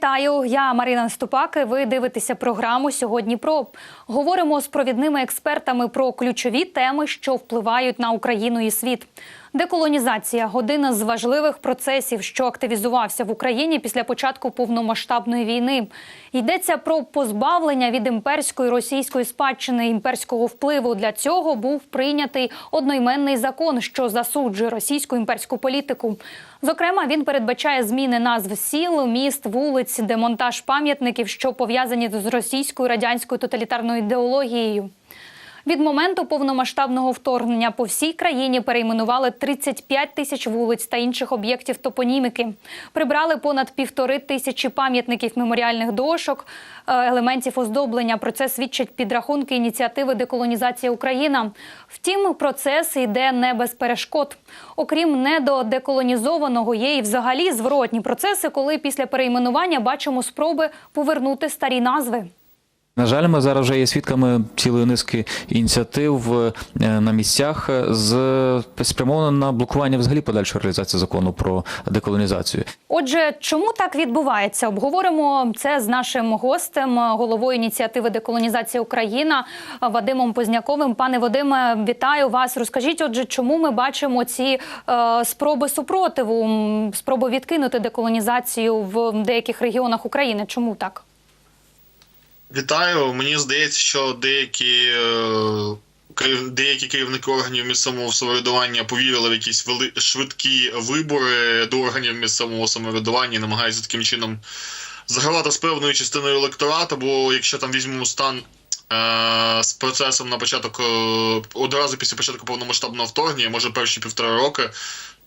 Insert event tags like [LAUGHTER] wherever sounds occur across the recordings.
Вітаю, я Марина Ступак. Ви дивитеся програму сьогодні. Про говоримо з провідними експертами про ключові теми, що впливають на Україну і світ. Деколонізація один з важливих процесів, що активізувався в Україні після початку повномасштабної війни. Йдеться про позбавлення від імперської російської спадщини імперського впливу. Для цього був прийнятий одноіменний закон, що засуджує російську імперську політику. Зокрема, він передбачає зміни назв сіл, міст, вулиць, демонтаж пам'ятників, що пов'язані з російською радянською тоталітарною ідеологією. Від моменту повномасштабного вторгнення по всій країні перейменували 35 тисяч вулиць та інших об'єктів топоніміки. Прибрали понад півтори тисячі пам'ятників меморіальних дошок, е, елементів оздоблення. Про це свідчать підрахунки ініціативи Деколонізація Україна. Втім, процес йде не без перешкод. Окрім недодеколонізованого, є і взагалі зворотні процеси, коли після перейменування бачимо спроби повернути старі назви. На жаль, ми зараз вже є свідками цілої низки ініціатив е, на місцях з спрямовано на блокування взагалі подальшої реалізації закону про деколонізацію. Отже, чому так відбувається? Обговоримо це з нашим гостем, головою ініціативи Деколонізація Україна Вадимом Позняковим. Пане Вадиме, вітаю вас. Розкажіть, отже, чому ми бачимо ці е, спроби супротиву, спроби відкинути деколонізацію в деяких регіонах України? Чому так? Вітаю. Мені здається, що деякі е, деякі керівники органів місцевого самоврядування повірили в якісь вели... швидкі вибори до органів місцевого самоврядування і намагаються таким чином загравати з певною частиною електорату. Бо якщо там візьмемо стан е, з процесом на початок е, одразу після початку повномасштабного вторгнення, може перші півтора роки.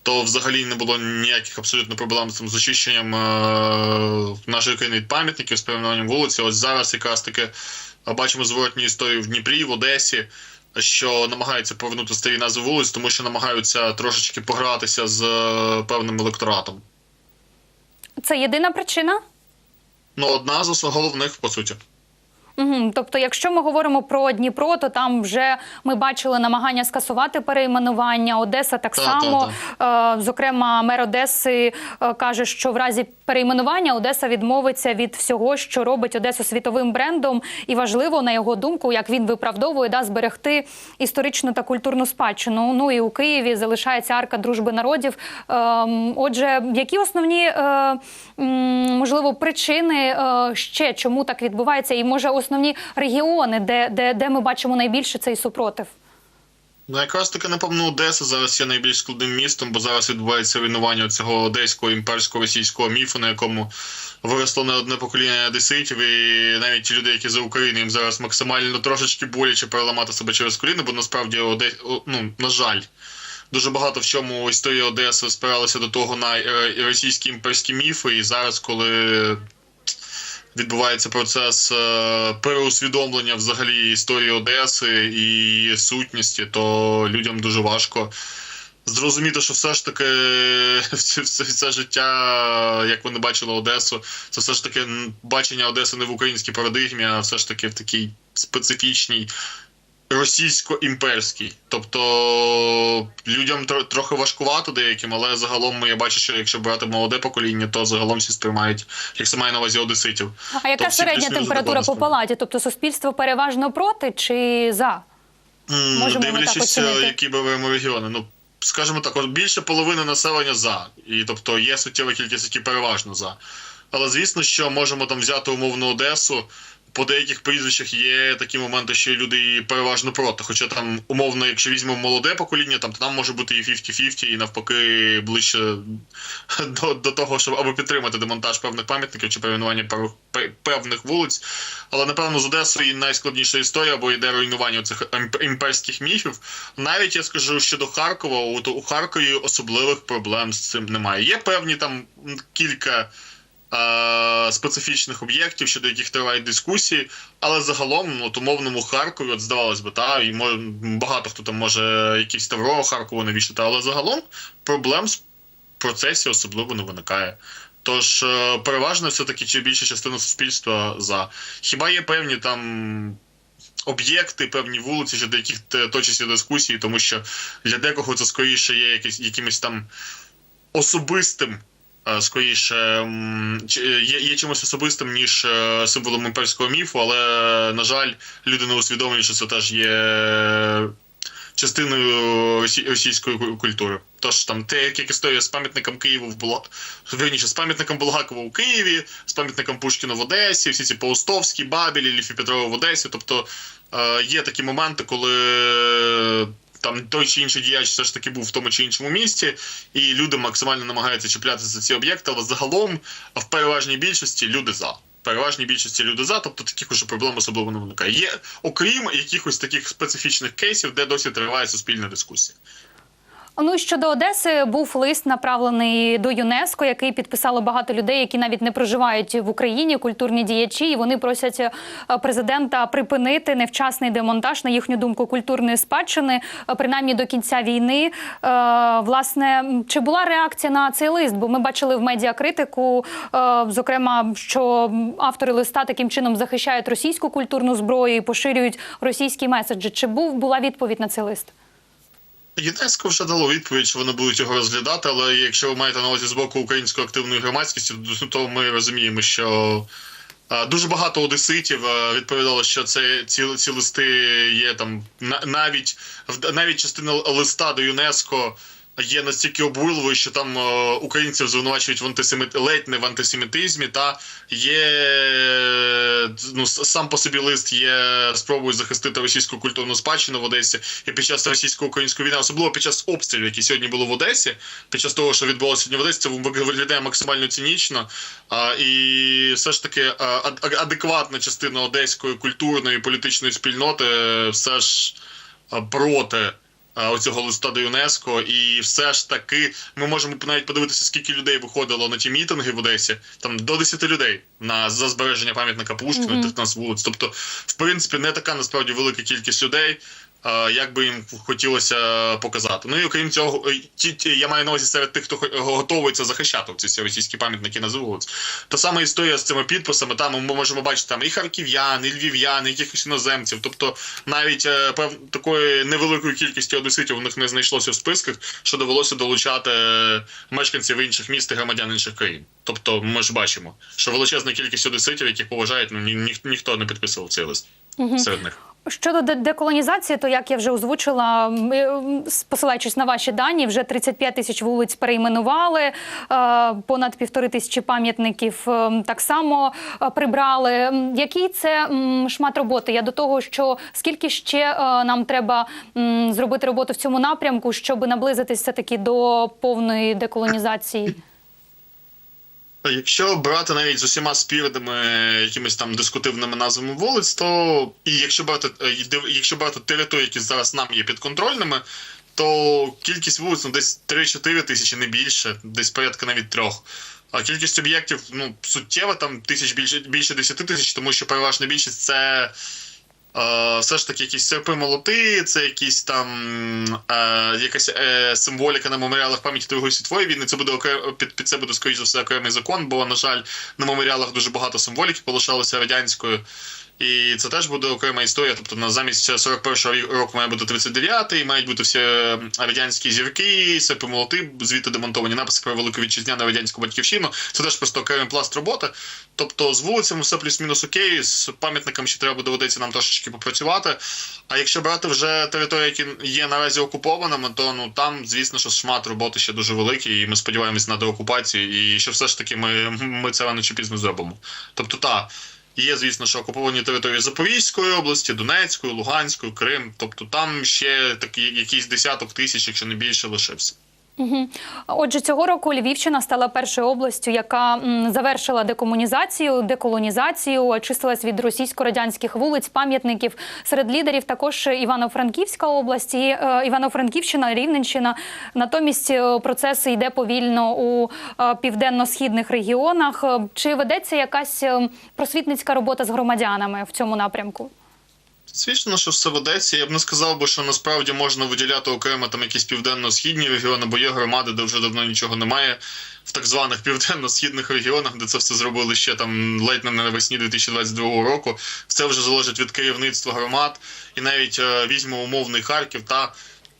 То взагалі не було ніяких абсолютно проблем з очищенням е, нашої країни від пам'ятників, з перейменуванням вулиці. Ось зараз якраз таки е, бачимо зворотні історії в Дніпрі, в Одесі, що намагаються повернути старі назви вулиць, тому що намагаються трошечки погратися з е, певним електоратом. Це єдина причина? Ну, одна з головних, по суті. Угу. Тобто, якщо ми говоримо про Дніпро, то там вже ми бачили намагання скасувати перейменування. Одеса так Та, само. Е, Зокрема, мер Одеси е, каже, що в разі перейменування Одеса відмовиться від всього, що робить Одесу світовим брендом, і важливо на його думку, як він виправдовує, да зберегти історичну та культурну спадщину. Ну і у Києві залишається арка дружби народів. Е, Отже, які основні е, можливо причини ще чому так відбувається, і може основні регіони, де, де, де ми бачимо найбільше цей супротив? Ну, якраз таки, напевно, Одеса зараз є найбільш складним містом, бо зараз відбувається руйнування цього одеського імперського російського міфу, на якому виросло не одне покоління одеситів, і навіть ті люди, які за Україну, їм зараз максимально трошечки боляче переламати себе через коліно, бо насправді Одес... о, ну, на жаль. Дуже багато в чому історія Одеси спиралася до того на е, російські імперські міфи, і зараз, коли відбувається процес е, переусвідомлення взагалі історії Одеси і її сутності, то людям дуже важко зрозуміти, що все ж таки [LAUGHS] все, все життя, як вони бачили Одесу, це все ж таки бачення Одеси не в українській парадигмі, а все ж таки в такій специфічній. Російсько-імперський, тобто людям тро- трохи важкувато деяким, але загалом я бачу, що якщо брати молоде покоління, то загалом всі сприймають, як це має на увазі одеситів. А яка То середня температура по палаті? Тобто суспільство переважно проти чи за? Можемо Дивлячись, оцінити? які беремо регіони. Ну, скажімо так, більше половини населення за. І тобто є суттєва кількість, які переважно за. Але звісно, що можемо там взяти умовну Одесу. По деяких прізвищах є такі моменти, що люди переважно проти. Хоча там, умовно, якщо візьмемо молоде покоління, там то там може бути і 50-50, і навпаки ближче [LAUGHS] до, до того, щоб або підтримати демонтаж певних пам'ятників чи перейменування певних вулиць. Але напевно з Одесою найскладніша історія, бо йде руйнування цих імперських міфів. Навіть я скажу щодо Харкова, от у Харкові особливих проблем з цим немає. Є певні там кілька е, специфічних об'єктів, щодо яких тривають дискусії, але загалом, ну, от умовному Харкові, от здавалось би, та, і може, багато хто там може якісь Тавро Харкову навішати, але загалом проблем з процесі особливо не виникає. Тож е, переважно все-таки чи більша частина суспільства за. Хіба є певні там об'єкти, певні вулиці, щодо яких точаться дискусії, тому що для декого це скоріше є якийсь, якимось там особистим скоріше є, є чимось особистим, ніж е, символом імперського міфу, але, на жаль, люди не усвідомлюють, що це теж є частиною російської культури. Тож там те, як історія з пам'ятником Києву в Була... Верніше, з пам'ятником Булгакова у Києві, з пам'ятником Пушкіна в Одесі, всі ці Паустовські, Бабілі, Ліфі Петрова в Одесі. Тобто е, є такі моменти, коли там той чи інший діяч все ж таки був в тому чи іншому місті, і люди максимально намагаються чіплятися за ці об'єкти, але загалом в переважній більшості люди за. Переважній більшості люди за, тобто таких уже проблем особливо не виникає. Є окрім якихось таких специфічних кейсів, де досі триває суспільна дискусія. Ну щодо Одеси був лист направлений до ЮНЕСКО, який підписало багато людей, які навіть не проживають в Україні, культурні діячі, і вони просять е, президента припинити невчасний демонтаж на їхню думку культурної спадщини, е, принаймні до кінця війни. Е, Власне, чи була реакція на цей лист? Бо ми бачили в медіа критику, зокрема, що автори листа таким чином захищають російську культурну зброю і поширюють російські меседжі. Чи був була відповідь на цей лист? ЮНЕСКО вже дало відповідь, що вони будуть його розглядати, але якщо ви маєте на увазі з боку української активної громадськості, то ми розуміємо, що е, дуже багато одеситів е, відповідало, що це ці, ці листи є там на- навіть навіть частина листа до ЮНЕСКо. Є настільки обурливою, що там е, українців звинувачують в антисеміт... ледь не в антисемітизмі, та є е, ну сам по собі лист є спробою захистити російську культурну спадщину в Одесі і під час російсько-української війни, особливо під час обстрілів, які сьогодні були в Одесі, під час того, що відбулося сьогодні в Одесі, це виглядає максимально цинічно. А, і все ж таки адекватна частина одеської культурної і політичної спільноти е, все ж проти а, оцього листа до ЮНЕСКО, і все ж таки ми можемо навіть подивитися, скільки людей виходило на ті мітинги в Одесі. Там до 10 людей на за збереження пам'ятника Пушкіну, Мгм. 15 вулиць. Тобто, в принципі, не така насправді велика кількість людей. А, Як би їм хотілося показати. Ну і окрім цього, е, ті, я маю на увазі серед тих, хто хо- готовиться захищати ці всі російські пам'ятники на вулиць. Та сама історія з цими підписами. Там ми можемо бачити там і харків'ян, і львів'ян, і якихось іноземців. Тобто навіть е, пев такої невеликої кількості одеситів у них не знайшлося в списках, що довелося долучати е, мешканців інших міст і громадян інших країн. Тобто, ми ж бачимо, що величезна кількість одеситів, яких поважають, ну ні, ні, ніхто не підписував цей лист серед них. Щодо деколонізації, то як я вже озвучила, ми, посилаючись на ваші дані, вже 35 тисяч вулиць перейменували, е, понад півтори тисячі пам'ятників е, так само е, прибрали. Який це шмат роботи? Я до того, що скільки ще е, нам треба зробити роботу в цьому напрямку, щоб наблизитися таки до повної деколонізації? Якщо брати навіть з усіма спірними якимись там дискутивними назвами вулиць, то і якщо брати е, якщо брати території, які зараз нам є підконтрольними, то кількість вулиць ну, десь 3-4 тисячі, не більше, десь порядка навіть трьох. А кількість об'єктів ну суттєва, там тисяч більше більше 10 тисяч, тому що переважна більшість це. Все ж таки якісь серпи молоти, це якісь там е, якась е, символіка на меморіалах пам'яті Другої світової війни. Це буде окрем- під, під це буде скоріш за все окремий закон, бо на жаль на меморіалах дуже багато символіки полишалося радянською. І це теж буде окрема історія. Тобто на замість 41-го року має бути 39-й, мають бути всі радянські зірки, серпи молоти, звідти демонтовані написи про велику вітчизняну радянську батьківщину. Це теж просто окремий пласт роботи. Тобто з вулицями все плюс-мінус окей, з пам'ятниками ще треба доведеться нам трошечки попрацювати. А якщо брати вже території, які є наразі окупованими, то ну там, звісно, що шмат роботи ще дуже великий, і ми сподіваємось на деокупацію, і що все ж таки ми, ми це рано чи пізно зробимо. Тобто, так. Є, звісно, що окуповані території Запорізької області, Донецької, Луганської, Крим. Тобто там ще такий якийсь десяток тисяч, якщо не більше, лишився. Отже, цього року Львівщина стала першою областю, яка завершила декомунізацію, деколонізацію, очистилась від російсько-радянських вулиць, пам'ятників. Серед лідерів також Івано-Франківська область, і, е, Івано-Франківщина, Рівненщина. Натомість е, процес йде повільно у е, південно-східних регіонах. Чи ведеться якась е, просвітницька робота з громадянами в цьому напрямку? Звісно, що все ведеться. Я б не сказав би, що насправді можна виділяти окремо там якісь південно-східні регіони, бо є громади, де вже давно нічого немає. В так званих [LAUGHS] південно-східних регіонах, де це все зробили ще там ледь не навесні 2022 року. Це вже залежить від керівництва громад. І навіть е, візьмемо умовний Харків та.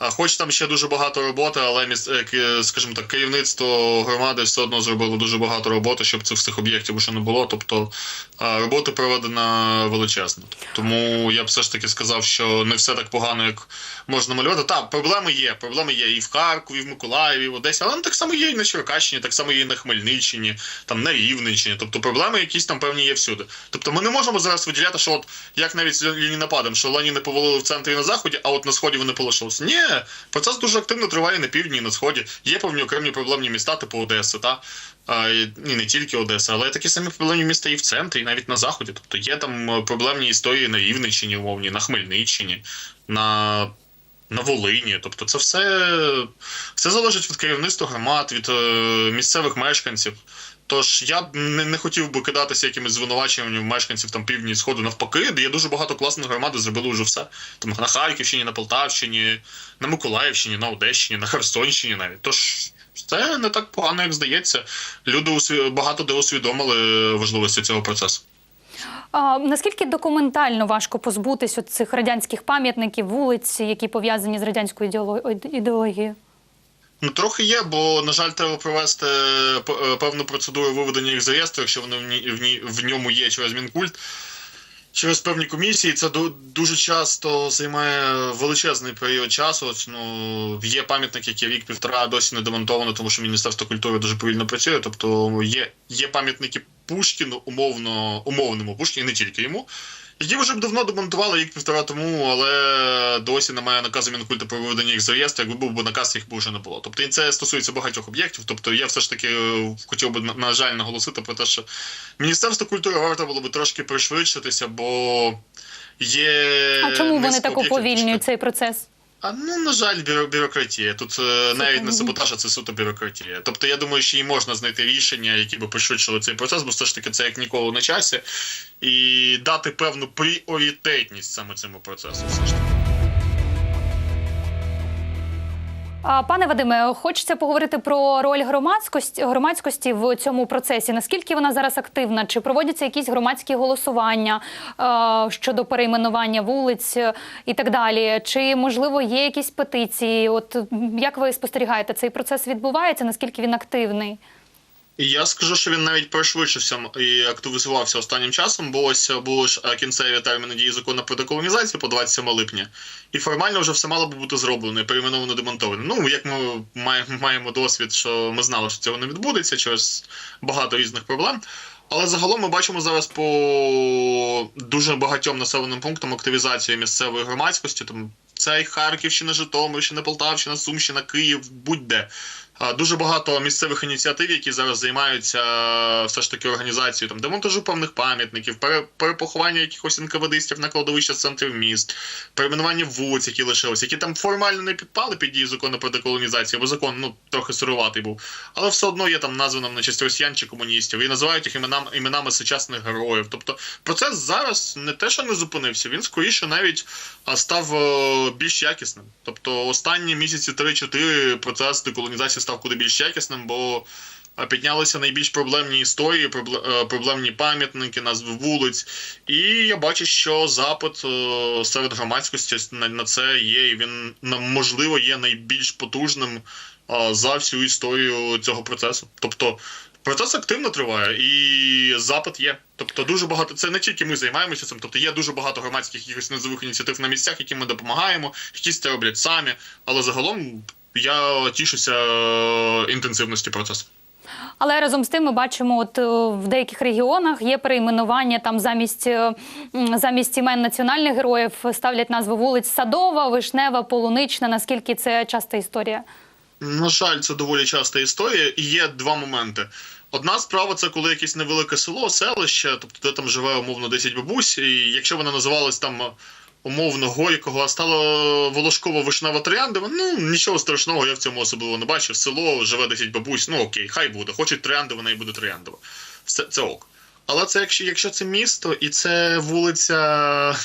Хоч там ще дуже багато роботи, але е, скажімо так, керівництво громади все одно зробило дуже багато роботи, щоб цих всіх об'єктів ще не було. Тобто робота проведена величезна. Тому я б все ж таки сказав, що не все так погано, як можна малювати. Так, проблеми є. Проблеми є і в Харкові, і в Миколаєві, і в Одесі, але вони так само є і на Черкащині, так само є і на Хмельниччині, там на Рівненщині. Тобто проблеми якісь там певні є всюди. Тобто ми не можемо зараз виділяти, що от як навіть з Ленінападом, що Леніни повалили в центрі і на заході, а от на сході вони полишилися. Ні, процес дуже активно триває на півдні і на сході. Є певні окремі проблемні міста, типу Одеси, та і не тільки Одеса, але такі самі проблемні міста і в центрі, і навіть на заході. Тобто є там е, проблемні історії на Рівненщині, умовні, на Хмельниччині, на. На Волині, тобто це все, все залежить від керівництва громад, від е, місцевих мешканців. Тож я б не, не хотів би кидатися якимись звинуваченнями мешканців там півдні і сходу навпаки, де є дуже багато класних громад, зробили вже все. Там на Харківщині, на Полтавщині, на Миколаївщині, на Одещині, на Херсонщині навіть. Тож це не так погано, як здається. Люди усві- багато де усвідомили важливості цього процесу. А, наскільки документально важко позбутись от цих радянських пам'ятників, вулиць, які пов'язані з радянською ідеоло- ідеологією? Ну, трохи є, бо, на жаль, треба провести е, певну процедуру виведення їх з реєстру, якщо вони в, в, в ньому є через Мінкульт. Через певні комісії це ду- дуже часто займає величезний період часу. От, Ну, є пам'ятник, який рік-півтора досі не демонтовано, тому що Міністерство культури дуже повільно працює. Тобто є, є пам'ятники Пушкіну, умовно, умовному Пушкіну, і не тільки йому, які вже б давно демонтували рік-півтора тому, але досі немає наказу Мінкульту про виведення їх з реєстру. Якби був би наказ, їх би вже не було. Тобто і це стосується багатьох об'єктів. Тобто я все ж таки е, хотів би на- на жаль наголосити про те, що Міністерство культури варто було би трошки пришвидшитися, бо є. А чому вони так уповільнюють цей процес? А ну на жаль, бюро- бюрократія. Тут це навіть не саботаж, а це суто бюрократія. Тобто, я думаю, що і можна знайти рішення, які би пошвидшили цей процес, бо все ж таки це як ніколи на часі, і дати певну пріоритетність саме цьому процесу. Все ж таки. Пане Вадиме, хочеться поговорити про роль громадськості громадськості в цьому процесі. Наскільки вона зараз активна? Чи проводяться якісь громадські голосування щодо перейменування вулиць і так далі? Чи можливо є якісь петиції? От як ви спостерігаєте, цей процес відбувається? Наскільки він активний? Я скажу, що він навіть пришвидшився і активізувався останнім часом, бо ось були ж е, кінцеві терміни дії закону про деколонізацію по 27 липня, і формально вже все мало би бути зроблено, і перейменовано демонтовано. Ну, як ми маємо, маємо досвід, що ми знали, що цього не відбудеться через багато різних проблем. Але загалом ми бачимо зараз по дуже багатьом населеним пунктам активізацію місцевої громадськості. Там це і Харківщина, Житомирщина, Полтавщина, Сумщина, Київ, будь-де. Дуже багато місцевих ініціатив, які зараз займаються е, все ж таки організацією там демонтажу певних пам'ятників, перепоховання якихось інкавадистів на кладовища центрів міст, перейменування вулиць, які лишилися, які там формально не підпали під дії закону про деколонізацію, бо закон ну трохи сируватий був, але все одно є там названо на честь росіян чи комуністів і називають їх іменами, іменами сучасних героїв. Тобто процес зараз не те, що не зупинився, він скоріше навіть став е, більш якісним. Тобто останні місяці 3-4 процес деколонізації став куди більш якісним, бо піднялися найбільш проблемні історії, е, проблемні пам'ятники, назви вулиць. І я бачу, що запит е, серед громадськості на, це є, і він можливо є найбільш потужним е, за всю історію цього процесу. Тобто. Процес активно триває і запит є. Тобто дуже багато. Це не тільки ми займаємося цим. Тобто є дуже багато громадських якихось низових ініціатив на місцях, які ми допомагаємо, якісь це роблять самі. Але загалом я тішуся е, інтенсивності процесу. Але разом з тим ми бачимо, от е, в деяких регіонах є перейменування там замість, е, замість імен національних героїв ставлять назви вулиць Садова, Вишнева, Полунична. Наскільки це часта історія? На жаль, це доволі часта історія, і є два моменти. Одна справа це коли якесь невелике село, селище, тобто де там живе умовно 10 бабусь, і якщо вона називалась там умовно Горького, а стало Волошково Вишнева Трояндова, ну нічого страшного, я в цьому особливо не бачив. Село живе 10 бабусь, ну окей, хай буде. Хочуть Трояндова, неї буде Трояндова. Все це ок. Але це якщо, якщо це місто і це вулиця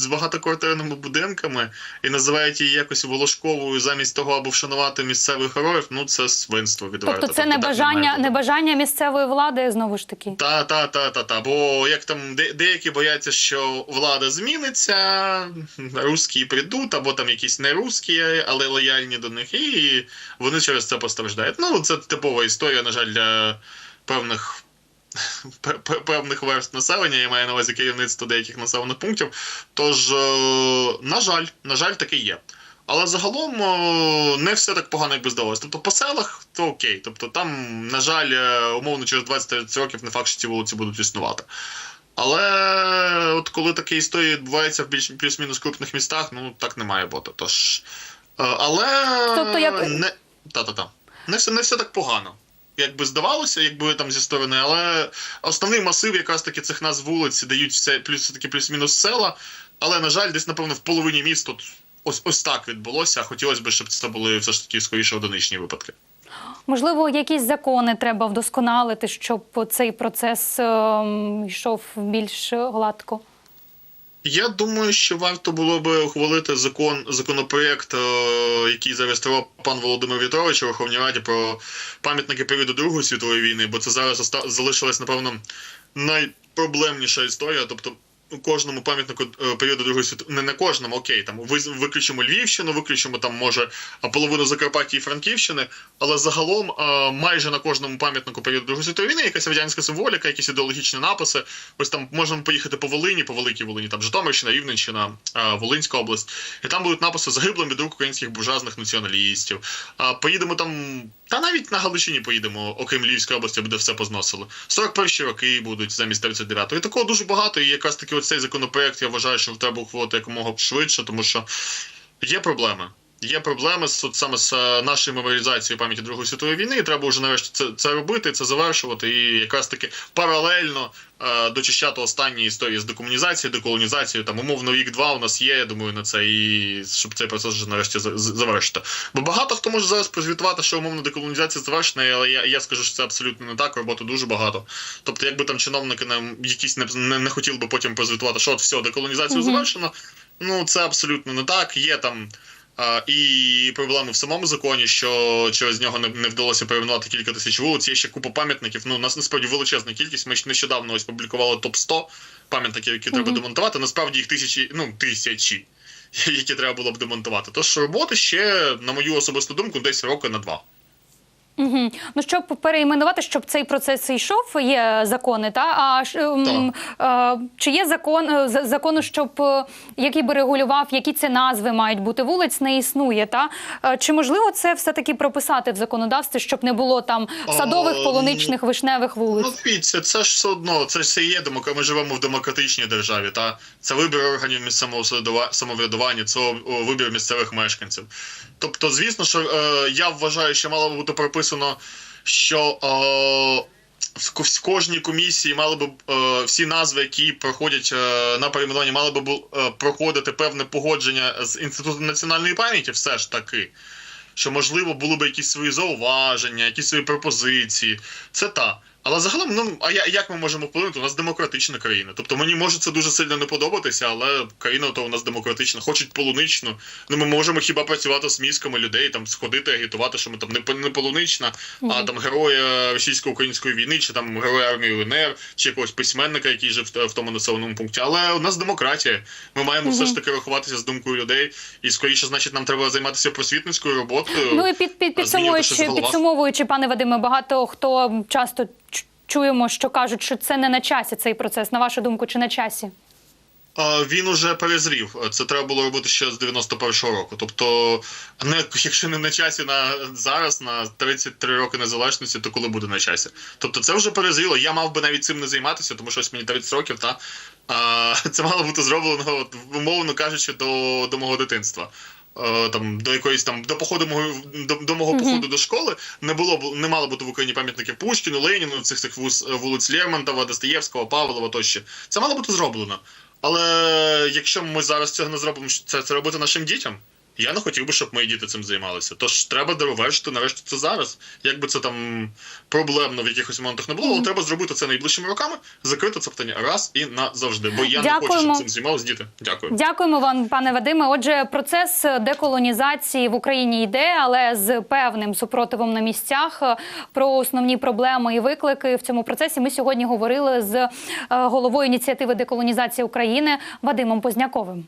з багатоквартирними будинками і називають її якось волошковою замість того, аби вшанувати місцевих героїв, ну це свинство відверто. Тобто це не небажання, бути. небажання місцевої влади знову ж таки. Та, та, та, та, та. Бо як там де, деякі бояться, що влада зміниться, русські прийдуть, або там якісь не русські, але лояльні до них, і вони через це постраждають. Ну, це типова історія, на жаль, для певних. [LAUGHS] пе- пе- Певних верст населення, я маю на увазі керівництво деяких населених пунктів. Тож, е, на жаль, на жаль, таке є. Але загалом е, не все так погано, як би здалося. Тобто по селах то окей. Тобто там, на жаль, е, умовно через 20 років не факт, що ці вулиці будуть існувати. Але от коли такі історії відбуваються в більш плюс-мінус крупних містах, ну так не має бути. Тож. Але Тобто, як- не, та-та-та. Не, все, не все так погано. Як би здавалося, якби там зі сторони, але основний масив якраз таки цих назв вулиць дають все плюс таки плюс-мінус села. Але, на жаль, десь, напевно, в половині міст тут ось ось так відбулося. а Хотілося б, щоб це були все ж таки скоріше одиничні випадки. Можливо, якісь закони треба вдосконалити, щоб цей процес ем, йшов більш гладко. Я думаю, що варто було би ухвалити закон, законопроєкт, е, який зареєстрував пан Володимир Вітрович у Верховній Раді про пам'ятники періоду Другої світової війни, бо це зараз залишилась, напевно, найпроблемніша історія. Тобто, кожному пам'ятнику е, періоду Другої світової не на кожному, окей, там виключимо Львівщину, виключимо там, може, половину Закарпаття і Франківщини, але загалом е, майже на кожному пам'ятнику періоду Другої світової війни якась радянська символіка, якісь ідеологічні написи. Ось там можемо поїхати по Волині, по Великій Волині, там Житомирщина, Рівненщина, е, Волинська область, і там будуть написи загиблим від рук українських буржуазних націоналістів. Поїдемо там, та навіть на Галичині поїдемо, окрім Львівської області, буде все позносили. 41 роки будуть замість 39-го. І такого дуже багато. І якраз таки оцей законопроект я вважаю, що треба ухвалити якомога швидше, тому що є проблеми. Є проблеми з от саме з е, нашою меморіалізацією пам'яті Другої світової війни, і треба вже нарешті це, це робити, це завершувати. І якраз таки паралельно е, дочищати останні історії з декомунізацією, деколонізацією. Там умовно рік-два у нас є. Я думаю, на це і щоб цей процес вже нарешті завершити. Бо багато хто може зараз прозвітувати, що умовно деколонізація завершена, але я, я скажу, що це абсолютно не так. Роботи дуже багато. Тобто, якби там чиновники нам якісь не, не, не хотіли би потім прозвітувати, що от все, деколонізація Мгм. завершена. Ну це абсолютно не так. Є там. І проблеми в самому законі, що через нього не, не вдалося перейменувати кілька тисяч вулиць. Є ще купа пам'ятників. Ну, у нас насправді величезна кількість. Ми ж нещодавно ось публікували топ 100 пам'ятників, які треба Мгм. демонтувати. Насправді їх тисячі, ну тисячі, [LAUGHS] які треба було б демонтувати. Тож роботи ще, на мою особисту думку, десь роки на два. Угу. Ну щоб переіменувати, щоб цей процес йшов, є закони, та а ем, е, чи є закон е, закону, щоб е, який би регулював, які це назви мають бути вулиць, не існує. Та чи можливо це все таки прописати в законодавстві, щоб не було там садових, О, полуничних, вишневих вулиць? Ну, дивіться, це ж все одно, це ж все є демократ. Ми живемо в демократичній державі. Та це вибір органів місцевого самоврядування, це вибір місцевих мешканців. Тобто, звісно, що е, я вважаю, що мало бути прописано, що. Е, в кожній комісії мали б е, всі назви, які проходять е, на перейменування, мали б е, проходити певне погодження з інститутом національної пам'яті, все ж таки. Що можливо були б якісь свої зауваження, якісь свої пропозиції. Це та. Але загалом, ну а я, як ми можемо вплинути? У нас демократична країна. Тобто мені може це дуже сильно не подобатися, але країна то у нас демократична, хочуть полуничну. Ну ми можемо хіба працювати з мізками людей, там сходити, агітувати, що ми там не, не полунична, а там героя російсько-української війни, чи там героя армії УНР, чи якогось письменника, який жив в, тому населеному пункті. Але у нас демократія. Ми маємо все ж таки рахуватися з думкою людей, і скоріше, значить, нам треба займатися просвітницькою роботою. Ну і під, під підсумовуючи, підсумовуючи, пане Вадиме, багато хто часто чуємо, що кажуть, що це не на часі цей процес. На вашу думку, чи на часі? Він уже перезрів. Це треба було робити ще з 91-го року. Тобто, не якщо не на часі на зараз, на 33 роки незалежності, то коли буде на часі? Тобто, це вже перезріло. Я мав би навіть цим не займатися, тому що ось мені 30 років, та а, [LAUGHS] це мало бути зроблено, умовно кажучи, до, до мого дитинства. Е, Там до якоїсь там до походу мого до, до мого Мгм. походу до школи не було не мало бути в Україні пам'ятників Пушкіну, Леніну, цих цих вуз- вулиць Лермонтова, Достоєвського, Павлова тощо. Це мало бути зроблено. Але якщо ми зараз цього не зробимо, це, це робити нашим дітям. Я не хотів би, щоб мої діти цим займалися. Тож треба довершити нарешті це зараз. Якби це там проблемно в якихось моментах не було, але треба зробити це найближчими роками, закрити це питання раз і назавжди. Бо я не хочу, щоб цим займалися діти. Дякую. Дякуємо вам, пане Вадиме. Отже, процес деколонізації в Україні йде, але з певним супротивом на місцях. Про основні проблеми і виклики в цьому процесі ми сьогодні говорили з е, головою ініціативи деколонізації України Вадимом Позняковим.